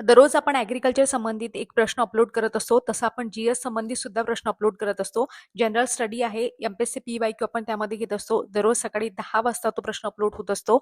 दररोज आपण ॲग्रिकल्चर संबंधित एक प्रश्न अपलोड करत असतो. तसं आपण जी एस संबंधित सुद्धा प्रश्न अपलोड करत असतो. जनरल स्टडी आहे M P S C P Y Q आपण त्यामध्ये घेत असतो. दररोज सकाळी दहा वाजता तो प्रश्न अपलोड होत असतो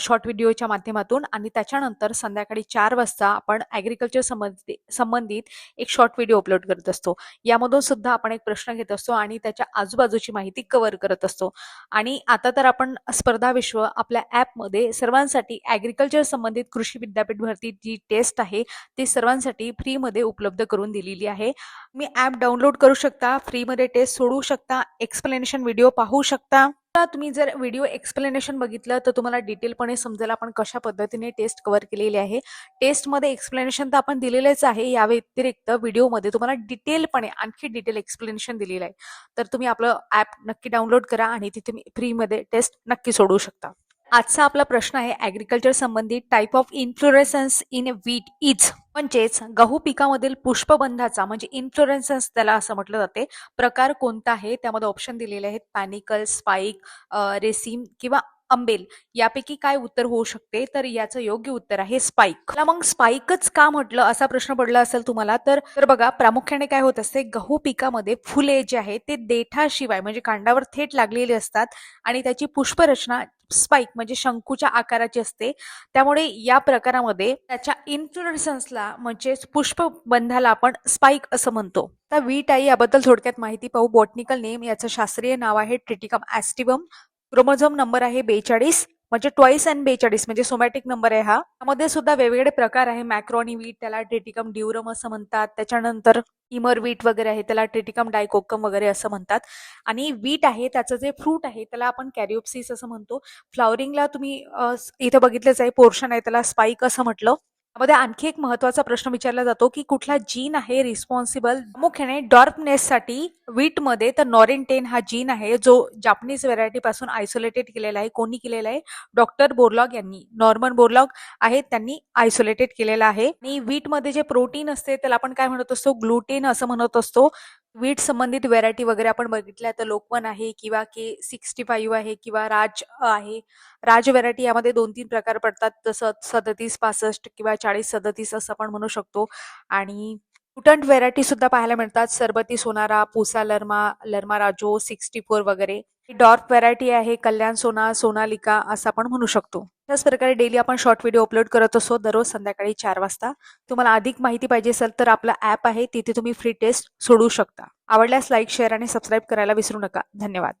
शॉर्ट व्हिडिओच्या माध्यमातून. आणि त्याच्यानंतर संध्याकाळी चार वाजता आपण ॲग्रिकल्चर संबंधित संबंधित एक शॉर्ट व्हिडिओ अपलोड करत असतो. यामधून सुद्धा आपण एक प्रश्न घेत असतो आणि त्याच्या आजूबाजूची माहिती कव्हर करत असतो. आणि आता तर आपण स्पर्धा विश्व आपल्या ॲपमध्ये सर्वांसाठी ॲग्रिकल्चर संबंधित कृषी विद्यापीठ भरती जी टेस्ट आहे ती सर्वांसाठी फ्रीमध्ये उपलब्ध करून दिलेली आहे. मी ॲप डाउनलोड करू शकता फ्रीमध्ये टेस्ट सोडू शकता एक्सप्लेनेशन व्हिडिओ पाहू शकता. तुम्ही जर व्हिडिओ एक्सप्लेनेशन बघितलं तर तुम्हाला डिटेलपणे समजेल आपण कशा पद्धतीने टेस्ट कव्हर केलेली आहे. टेस्टमध्ये एक्सप्लेनेशन तर आपण दिलेलेच आहे या व्यतिरिक्त व्हिडिओमध्ये तुम्हाला डिटेलपणे आणखी डिटेल एक्सप्लेनेशन दिलेलं आहे. तर तुम्ही आपलं ॲप नक्की डाउनलोड करा आणि तिथे फ्रीमध्ये टेस्ट नक्की सोडवू शकता. आजचा आपला प्रश्न आहे ॲग्रिकल्चर संबंधित type of inflorescence in wheat is म्हणजेच गहू पिकामधील पुष्पबंधाचा म्हणजे इन्फ्लोरेसन्स त्याला असं म्हटलं जाते. प्रकार कोणता आहे? त्यामध्ये ऑप्शन दिलेले आहेत. पॅनिकल स्पाईक रेसिम किंवा अंबेल यापैकी काय उत्तर होऊ शकते? तर याचं योग्य उत्तर आहे स्पाइक मग स्पाइकच का म्हटलं? असा प्रश्न पडला असेल तुम्हाला तर तर बघा प्रामुख्याने काय होत असते? गहू पिकामध्ये फुले जे आहे ते देठाशिवाय म्हणजे कांडावर थेट लागलेली असतात आणि त्याची पुष्परचना स्पाइक म्हणजे शंकूच्या आकाराची असते. त्यामुळे या प्रकारामध्ये त्याच्या इन्फ्लोरेसन्सला म्हणजे पुष्पबंधाला आपण स्पाइक असं म्हणतो. आता वीट आई याबद्दल थोडक्यात माहिती पाहू. बॉटनिकल नेम याचं शास्त्रीय नाव आहे ट्रिटिकम ॲस्टिबम क्रोमोझोम नंबर आहे बेचाळीस म्हणजे ट्वाईस अँड बेचाळीस म्हणजे सोमॅटिक नंबर आहे हा. त्यामध्ये सुद्धा वेगवेगळे प्रकार आहे. मॅक्रोनी वीट त्याला ट्रिटिकम ड्युरम असं म्हणतात. त्याच्यानंतर इमर वीट वगैरे आहे त्याला ट्रिटिकम डायकोकम वगैरे असं म्हणतात. आणि वीट आहे त्याचं जे फ्रूट आहे त्याला आपण कॅरिओप्सिस असं म्हणतो. फ्लॉवरिंगला तुम्ही इथं बघितलंच आहे पोर्शन आहे त्याला स्पाईक असं म्हटलं. यामध्ये आणखी एक महत्त्वाचा प्रश्न विचारला जातो की कुठला जीन आहे रिस्पॉन्सिबल प्रामुख्याने डॉर्पनेससाठी वीटमध्ये तर नॉरेंटेन हा जीन आहे जो जापनीज व्हेरायटी पासून आयसोलेटेड केलेला आहे. कोणी केलेला आहे? डॉक्टर बोरलॉग यांनी नॉर्मन बोरलॉग आहेत त्यांनी आयसोलेटेड केलेला आहे. आणि वीटमध्ये जे प्रोटीन असते त्याला आपण काय म्हणत असतो? ग्लुटेन असं म्हणत असतो. वीट संबंधित व्हेरायटी वगैरे आपण बघितल्या तर लोकवन आहे किंवा के सिक्स्टी फाईव्ह आहे किंवा राज आहे. राज व्हेरायटी यामध्ये दोन तीन प्रकार पडतात जसं सदतीस पासष्ट किंवा चाळीस सदतीस असं आपण म्हणू शकतो. आणि म्युटंट व्हेरायटी सुद्धा पाहायला मिळतात. सरबती सोनारा Pusa Lerma Lerma Rojo sixty four वगैरे डॉर्क व्हेरायटी आहे. कल्याण सोना सोनालिका असं आपण म्हणू शकतो. त्याच प्रकारे डेली आपण शॉर्ट व्हिडिओ अपलोड करत असतो दररोज संध्याकाळी चार वाजता. तुम्हाला अधिक माहिती पाहिजे असेल तर आपला ॲप आहे. तिथे तुम्ही फ्री टेस्ट सोडू शकता. आवडल्यास लाईक शेअर आणि सबस्क्राईब करायला विसरू नका. धन्यवाद.